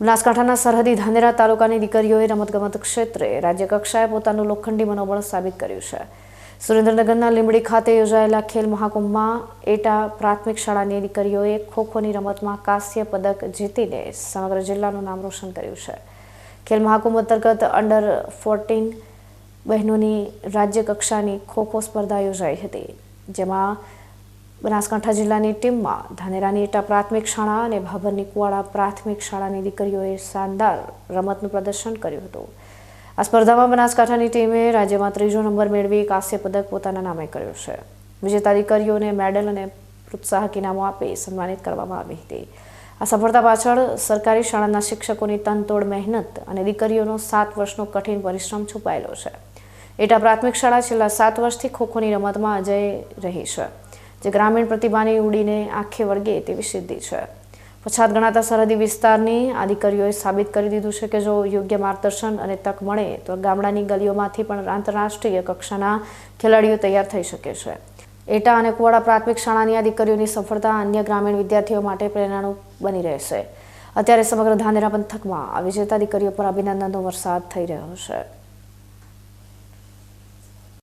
બનાસકાંઠાના સરહદી ધાનેરા તાલુકાની દીકરીઓએ રમતગમત ક્ષેત્રે રાજ્ય કક્ષાએ પોતાનું લોખંડી મનોબળ સાબિત કર્યું છે. સુરેન્દ્રનગરના લીંબડી ખાતે યોજાયેલા ખેલ મહાકુંભમાં એટા પ્રાથમિક શાળાની દીકરીઓએ ખોખોની રમતમાં કાંસ્ય પદક જીતીને સમગ્ર જિલ્લાનું નામ રોશન કર્યું છે. ખેલ મહાકુંભ અંતર્ગત અંડર ફોર્ટીન બહેનોની રાજ્ય કક્ષાની ખોખો સ્પર્ધા યોજાઈ હતી, જેમાં બનાસકાંઠા જિલ્લાની ટીમમાં ધાનેરાની એટા પ્રાથમિક શાળા અને ભાભરની કુવાડા પ્રાથમિક શાળાની દીકરીઓએ શાનદાર રમતનું પ્રદર્શન કર્યું હતું. આ સ્પર્ધામાં બનાસકાંઠાની ટીમે રાજ્યમાં ત્રીજો નંબર મેળવી કાંસ્ય પદક પોતાના નામે કર્યો છે. વિજેતા દીકરીઓને મેડલ અને પ્રોત્સાહક ઇનામો આપી સન્માનિત કરવામાં આવી હતી. આ સફળતા પાછળ સરકારી શાળાના શિક્ષકોની તનતોડ મહેનત અને દીકરીઓનો સાત વર્ષનો કઠિન પરિશ્રમ છુપાયેલો છે. એટા પ્રાથમિક શાળા છેલ્લા સાત વર્ષથી ખોખોની રમતમાં અજય રહી છે. જે ગ્રામીણ પ્રતિભાની ઉડીને આંખે વળગે તેવી સિદ્ધિ છે. પછાત ગણાતા સરહદી વિસ્તારની આ દીકરીઓએ સાબિત કરી દીધું છે કે જો યોગ્ય માર્ગદર્શન અને તક મળે, તો ગામડાની ગલીઓમાંથી પણ આંતરરાષ્ટ્રીય કક્ષાના ખેલાડીઓ તૈયાર થઈ શકે છે. એટા અને કુવાડા પ્રાથમિક શાળાની આ દીકરીઓની સફળતા અન્ય ગ્રામીણ વિદ્યાર્થીઓ માટે પ્રેરણાનું બની રહેશે. અત્યારે સમગ્ર ધાનેરા પંથકમાં આ વિજેતા દીકરીઓ પર અભિનંદનનો વરસાદ થઈ રહ્યો છે.